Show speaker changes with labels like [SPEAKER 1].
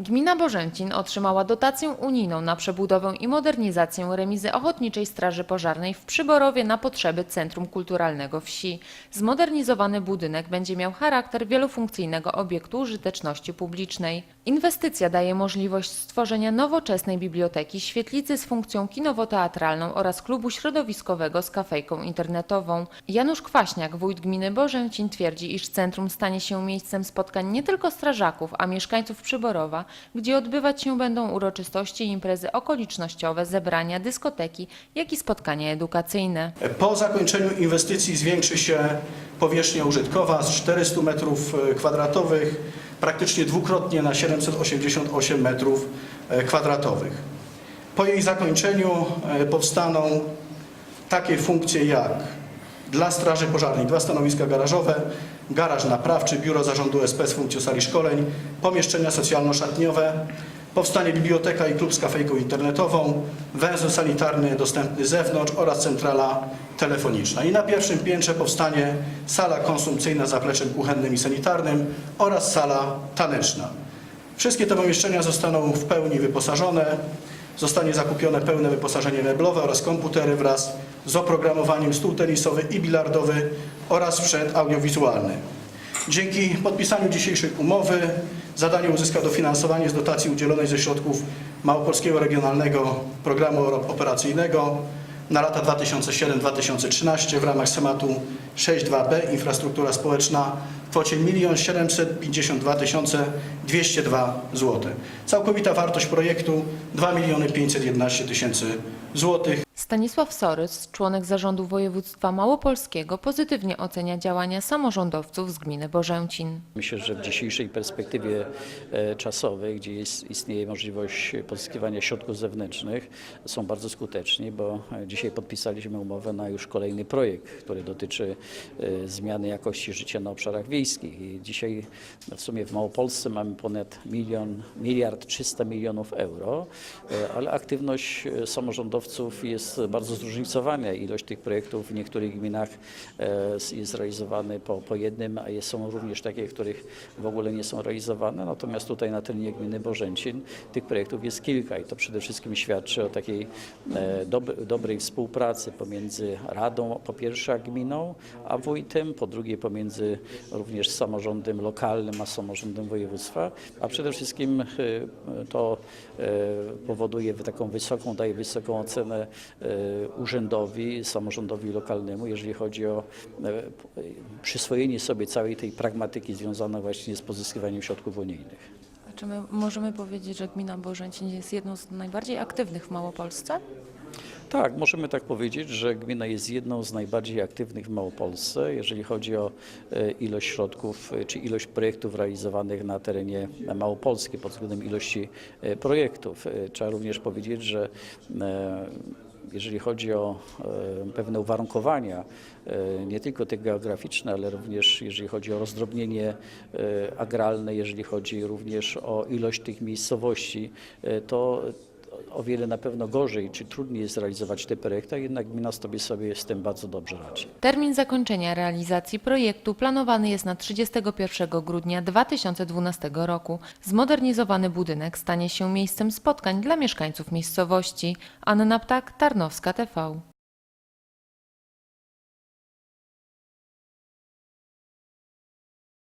[SPEAKER 1] Gmina Bożęcin otrzymała dotację unijną na przebudowę i modernizację remizy Ochotniczej Straży Pożarnej w Przyborowie na potrzeby Centrum Kulturalnego Wsi. Zmodernizowany budynek będzie miał charakter wielofunkcyjnego obiektu użyteczności publicznej. Inwestycja daje możliwość stworzenia nowoczesnej biblioteki, świetlicy z funkcją kinowo-teatralną oraz klubu środowiskowego z kafejką internetową. Janusz Kwaśniak, wójt gminy Bożęcin, twierdzi, iż centrum stanie się miejscem spotkań nie tylko strażaków, a mieszkańców Przyborowa, gdzie odbywać się będą uroczystości imprezy okolicznościowe, zebrania, dyskoteki, jak i spotkania edukacyjne.
[SPEAKER 2] Po zakończeniu inwestycji zwiększy się powierzchnia użytkowa z 400 m2 praktycznie dwukrotnie na 788 m2. Po jej zakończeniu e, powstaną takie funkcje jak dla Straży Pożarnej dwa stanowiska garażowe, garaż naprawczy, biuro zarządu SP z funkcją sali szkoleń, pomieszczenia socjalno-szatniowe, powstanie biblioteka i klub z kafejką internetową, węzeł sanitarny dostępny z zewnątrz oraz centrala telefoniczna. I na pierwszym piętrze powstanie sala konsumpcyjna z zapleczem kuchennym i sanitarnym oraz sala taneczna. Wszystkie te pomieszczenia zostaną w pełni wyposażone. Zostanie zakupione pełne wyposażenie meblowe oraz komputery wraz z oprogramowaniem stół tenisowy i bilardowy oraz sprzęt audiowizualny. Dzięki podpisaniu dzisiejszej umowy zadanie uzyska dofinansowanie z dotacji udzielonej ze środków Małopolskiego Regionalnego Programu Operacyjnego na lata 2007-2013 w ramach schematu 62B Infrastruktura Społeczna w kwocie 1 752 202 zł. Całkowita wartość projektu 2 511 tysięcy złotych.
[SPEAKER 1] Stanisław Sorys, członek zarządu województwa małopolskiego, pozytywnie ocenia działania samorządowców z gminy Bożęcin.
[SPEAKER 3] Myślę, że w dzisiejszej perspektywie e, czasowej, gdzie jest, istnieje możliwość pozyskiwania środków zewnętrznych, są bardzo skuteczni, bo e, dzisiaj podpisaliśmy umowę na już kolejny projekt, który dotyczy e, zmiany jakości życia na obszarach wiejskich. I dzisiaj w sumie w Małopolsce mamy ponad milion, miliard 300 milionów euro, e, ale aktywność e, samorządowców jest bardzo zróżnicowana. Ilość tych projektów w niektórych gminach e, jest realizowane po, po jednym, a są również takie, których w ogóle nie są realizowane. Natomiast tutaj na terenie gminy Bożęcin tych projektów jest kilka i to przede wszystkim świadczy o takiej dob- dobrej współpracy pomiędzy radą po pierwsze a gminą, a wójtem, po drugie pomiędzy również samorządem lokalnym a samorządem województwa, a przede wszystkim e, to e, powoduje taką wysoką, daje wysoką ocenę e, urzędowi, samorządowi lokalnemu, jeżeli chodzi o przyswojenie sobie całej tej pragmatyki związanej właśnie z pozyskiwaniem środków unijnych.
[SPEAKER 1] Czy my możemy powiedzieć, że gmina Bożęcin jest jedną z najbardziej aktywnych w Małopolsce?
[SPEAKER 3] Tak, możemy tak powiedzieć, że gmina jest jedną z najbardziej aktywnych w Małopolsce, jeżeli chodzi o e, ilość środków e, czy ilość projektów realizowanych na terenie Małopolski pod względem ilości e, projektów. Trzeba również powiedzieć, że jeżeli chodzi o pewne uwarunkowania, nie tylko te geograficzne, ale również jeżeli chodzi o rozdrobnienie agralne, jeżeli chodzi również o ilość tych miejscowości, to o wiele na pewno gorzej czy trudniej jest realizować te projekty, a jednak gmina sobie sobie z tym bardzo dobrze radzi.
[SPEAKER 1] Termin zakończenia realizacji projektu planowany jest na 31 grudnia 2012 roku. Zmodernizowany budynek stanie się miejscem spotkań dla mieszkańców miejscowości. Anna Ptak, Tarnowska TV.